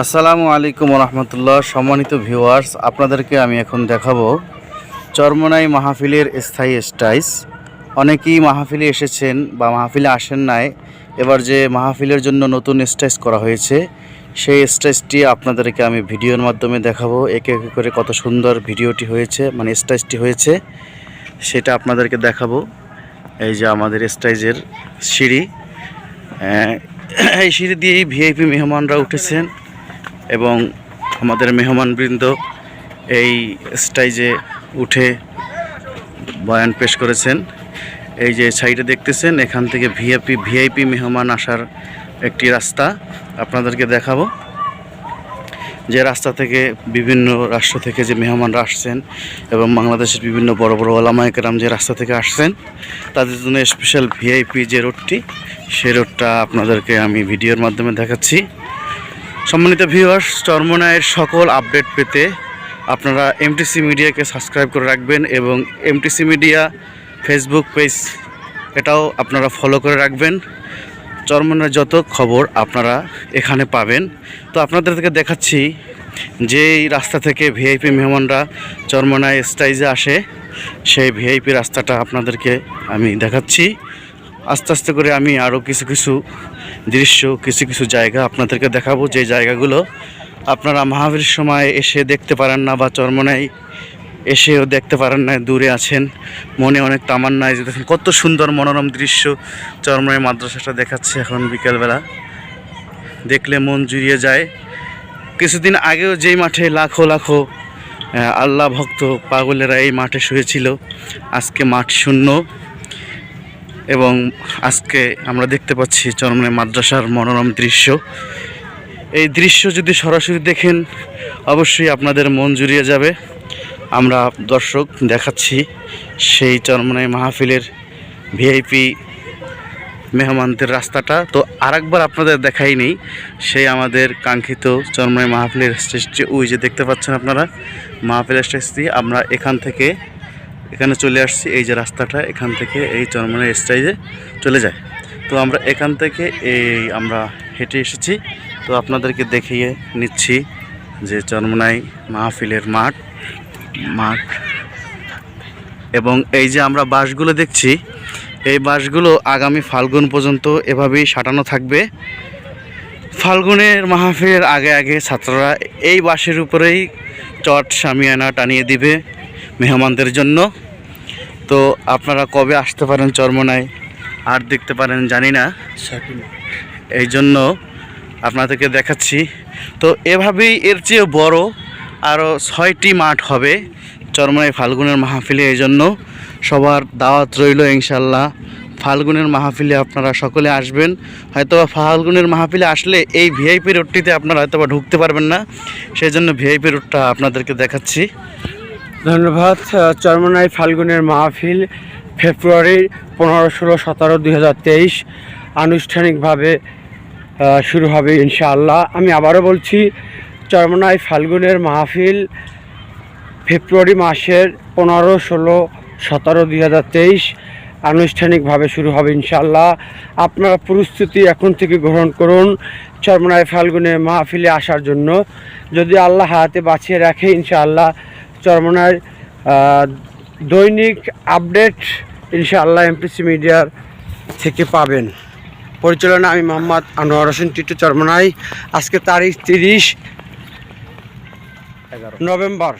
আসসালামু আলাইকুম রহমতুল্লাহ সম্মানিত ভিউয়ার্স, আপনাদেরকে আমি এখন দেখাবো চরমনাই মাহফিলের স্থায়ী স্টাইস। অনেকেই মাহফিলে এসেছেন বা মাহফিলে আসেন নাই, এবার যে মাহফিলের জন্য নতুন স্টাইস করা হয়েছে, সেই স্টাইসটি আপনাদেরকে আমি ভিডিওর মাধ্যমে দেখাবো, একে একে করে কত সুন্দর ভিডিওটি হয়েছে মানে স্টাইসটি হয়েছে, সেটা আপনাদেরকে দেখাবো। এই যে আমাদের স্টাইজের সিঁড়ি এই সিঁড়ি দিয়েই ভিআইপি মেহমানরা উঠেছেন। এবং আমাদের মেহমানবৃন্দ এই স্টাইজে উঠে বয়ান পেশ করেছেন। এই যে সাইডে দেখতেছেন, এখান থেকে ভিআইপি ভিআইপি মেহমান আসার একটি রাস্তা। আপনাদেরকে দেখাবো। যে রাস্তা থেকে বিভিন্ন রাষ্ট্র থেকে যে মেহমানরা আসছেন এবং বাংলাদেশের বিভিন্ন বড় বড় ওলামায়কেরাম যে রাস্তা থেকে আসছেন, তাদের জন্য স্পেশাল ভিআইপি যে রোডটি সে রোডটা আপনাদেরকে আমি ভিডিওর মাধ্যমে দেখাচ্ছি। সম্মানিত ভিউয়ার্স চরমনায়ের সকল আপডেট পেতে আপনারা এমটিসি মিডিয়াকে সাবস্ক্রাইব করে রাখবেন এবং এমটিসি মিডিয়া ফেসবুক পেজ এটাও আপনারা ফলো করে রাখবেন। চরমনের যত খবর আপনারা এখানে পাবেন। তো আপনাদের থেকে দেখাচ্ছি যেই রাস্তা থেকে ভিআইপি মেহমানরা চরমনায় স্টাইজে আসে, সেই ভিআইপি রাস্তাটা আপনাদেরকে আমি দেখাচ্ছি। আস্তে আস্তে করে আমি আরও কিছু কিছু দৃশ্য, কিছু কিছু জায়গা আপনাদেরকে দেখাবো। যে জায়গাগুলো আপনারা মাহাবীর সময় এসে দেখতে পারেন না বা চরমনায় এসেও দেখতে পারেন না, দূরে আছেন। মনে অনেক তামান্নায় যে দেখেন, কত সুন্দর মনোরম দৃশ্য চরমনায় মাদ্রাসাটা দেখাচ্ছে এখন বিকেলবেলা। দেখলে মন জুড়িয়ে যায়। কিছুদিন আগেও যেই মাঠে লাখো লাখো আল্লাহ ভক্ত পাগলেরা এই মাঠে শুয়েছিল, আজকে মাঠ শূন্য। এবং আজকে আমরা দেখতে পাচ্ছি চরমনে মাদ্রাসার মনোরম দৃশ্য। এই দৃশ্য যদি সরাসরি দেখেন, অবশ্যই আপনাদের মন জুড়িয়ে যাবে। আমরা দর্শক দেখাচ্ছি সেই চরমনাই মাহফিলের ভিআইপি মেহমানদের রাস্তাটা। তো আরেকবার আপনাদের দেখাই নেই, সেই আমাদের কাঙ্ক্ষিত চরমনাই মাহফিলের স্টেজটি। ওই যে দেখতে পাচ্ছেন আপনারা, মাহফিলের স্টেজটি। আমরা এখান থেকে এখানে চলে আসছি, এই যে রাস্তাটা, এখান থেকে এই চরমনাই স্টাইজে চলে যায়। তো আমরা এখান থেকে এই আমরা হেঁটে এসেছি। তো আপনাদেরকে দেখিয়ে নিচ্ছি যে চরমনাই মাহফিলের মাঠ মাঠ। এবং এই যে আমরা বাসগুলো দেখছি, এই বাসগুলো আগামী ফাল্গুন পর্যন্ত এভাবেই সাঁটানো থাকবে। ফাল্গুনের মাহফিলের আগে আগে ছাত্ররা এই বাসের উপরেই চট সামিয়ানা টানিয়ে দিবে। মেহমানদের জন্য। তো আপনারা কবে আসতে পারেন চরমনায়? আর দেখতে পারেন জানি না। এই জন্য আপনাদেরকে দেখাচ্ছি। তো এভাবেই এর চেয়ে বড় আরও ছয়টি মাঠ হবে চরমনাই ফাল্গুনের মাহফিলে। এই জন্য সবার দাওয়াত রইল ইনশাল্লাহ ফাল্গুনের মাহফিলে আপনারা সকলে আসবেন। হয়তো বা ফাল্গুনের মাহফিলে আসলে এই ভিআইপি রোডটিতে আপনারা হয়তো বা ঢুকতে পারবেন না। সেই জন্য ভিআইপি রোডটা আপনাদেরকে দেখাচ্ছি। ধন্যবাদ চরমনাই ফাল্গুনের মাহফিল, ফেব্রুয়ারি পনেরো, ষোলো, সতেরো, দুই হাজার তেইশ। আনুষ্ঠানিকভাবে শুরু হবে ইনশাআল্লাহ। আমি আবারও বলছি, চরমনাই ফাল্গুনের মাহফিল ফেব্রুয়ারি মাসের পনেরো, ষোলো, সতেরো, দুই হাজার তেইশ। আনুষ্ঠানিকভাবে শুরু হবে ইনশাআল্লাহ। আপনারা প্রস্তুতি এখন থেকে গ্রহণ করুন চরমনায় ফাল্গুনের মাহফিলে আসার জন্য। যদি আল্লাহ হাতে বাঁচিয়ে রাখে ইনশাআল্লাহ চরমনার দৈনিক আপডেট ইনশাআল্লাহ এমপিসি মিডিয়ার থেকে পাবেন। পরিচালনা আমি মোহাম্মদ আনোয়ার হোসেন টিটু চরমনাই আজকে তারিখ তিরিশ নভেম্বর।